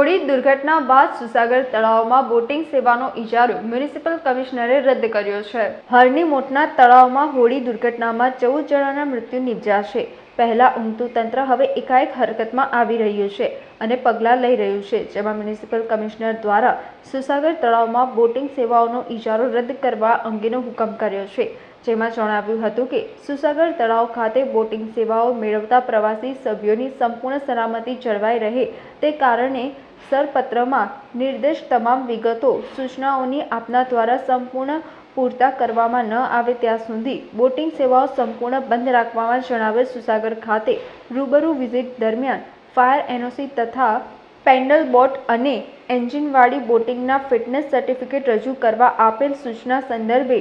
હોળી દુર્ઘટના બાદ સુસાગર તળાવમાં બોટિંગ સેવાનો ઇજારો મ્યુનિસિપલ કમિશનરે રદ કર્યો છે. હરની મોટના તળાવમાં હોળી દુર્ઘટનામાં ચૌદ જણાના મૃત્યુ નિપજ્યા છે પહેલા ઊંઘતું તંત્ર હવે એકાએક હરકતમાં આવી રહ્યું છે. અને પગલાં લઈ રહ્યું છે, જેમાં મ્યુનિસિપલ કમિશનર દ્વારા સુસાગર તળાવમાં બોટિંગ સેવાઓનો ઇજારો રદ કરવા અંગેનો હુકમ કર્યો છે. જેમાં જણાવ્યું હતું કે, સુસાગર તળાવ ખાતે બોટિંગ સેવાઓ મેળવતા પ્રવાસી સભ્યોની સંપૂર્ણ સલામતી જળવાઈ રહે તે કારણે સરપત્રમાં નિર્દેશ તમામ વિગતો, સૂચનાઓની આપના દ્વારા સંપૂર્ણ પૂરતા કરવામાં ન આવે ત્યાં સુધી બોટિંગ સેવાઓ સંપૂર્ણ બંધ રાખવામાં જણાવેલ સુસાગર ખાતે રૂબરૂ વિઝિટ દરમિયાન ફાયર એનઓસી તથા પેન્ડલ બોટ અને એન્જિનવાળી બોટિંગના ફિટનેસ સર્ટિફિકેટ રજૂ કરવા આપેલ સૂચના સંદર્ભે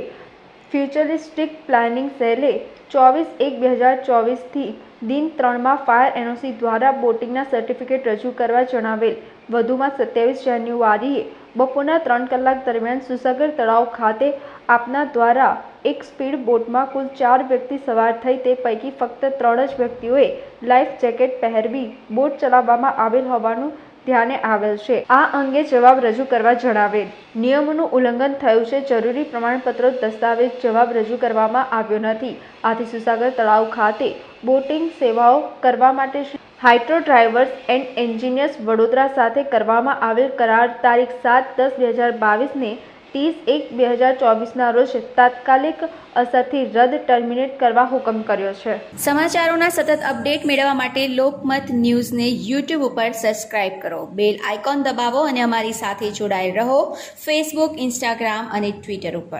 ફ્યુચરિસ્ટિક પ્લાનિંગ સેલે ચોવીસ એક બે હજાર ચોવીસથી દિન ત્રણમાં ફાયર એનઓસી દ્વારા બોટિંગના સર્ટિફિકેટ રજૂ કરવા જણાવેલ. વધુમાં સત્યાવીસ જાન્યુઆરીએ બપોરના ત્રણ કલાક દરમિયાન સુસાગર તળાવ ખાતે આપના દ્વારા એક સ્પીડ બોટમાં કુલ ચાર વ્યક્તિ સવાર થઈ તે પૈકી ફક્ત ત્રણ જ વ્યક્તિઓએ લાઈફ જેકેટ પહેરવી બોટ ચલાવવામાં આવેલ હોવાનું ધ્યાને આવેલ છે. આ અંગે જવાબ રજૂ કરવા જણાવેલ. નિયમોનું ઉલ્લંઘન થયું છે. જરૂરી પ્રમાણપત્રો દસ્તાવેજ જવાબ રજૂ કરવામાં આવ્યો નથી. આથી સુસાગર તળાવ ખાતે બોટિંગ સેવાઓ કરવા માટે hydro drivers and engineers Vadodara સાથે કરવામાં આવેલ કરાર તારીખ સાત દસ બે હજાર બાવીસને ત્રીસ એક બે હજાર ચોવીસના રોજ તાત્કાલિક અસરથી રદ ટર્મિનેટ કરવા હુકમ કર્યો છે. સમાચારોના સતત અપડેટ મેળવવા માટે લોકમત ન્યૂઝને યુટ્યુબ ઉપર સબસ્ક્રાઇબ કરો. બેલ આઇકોન દબાવો અને અમારી સાથે જોડાયેલ રહો ફેસબુક, ઇન્સ્ટાગ્રામ અને ટ્વિટર ઉપર.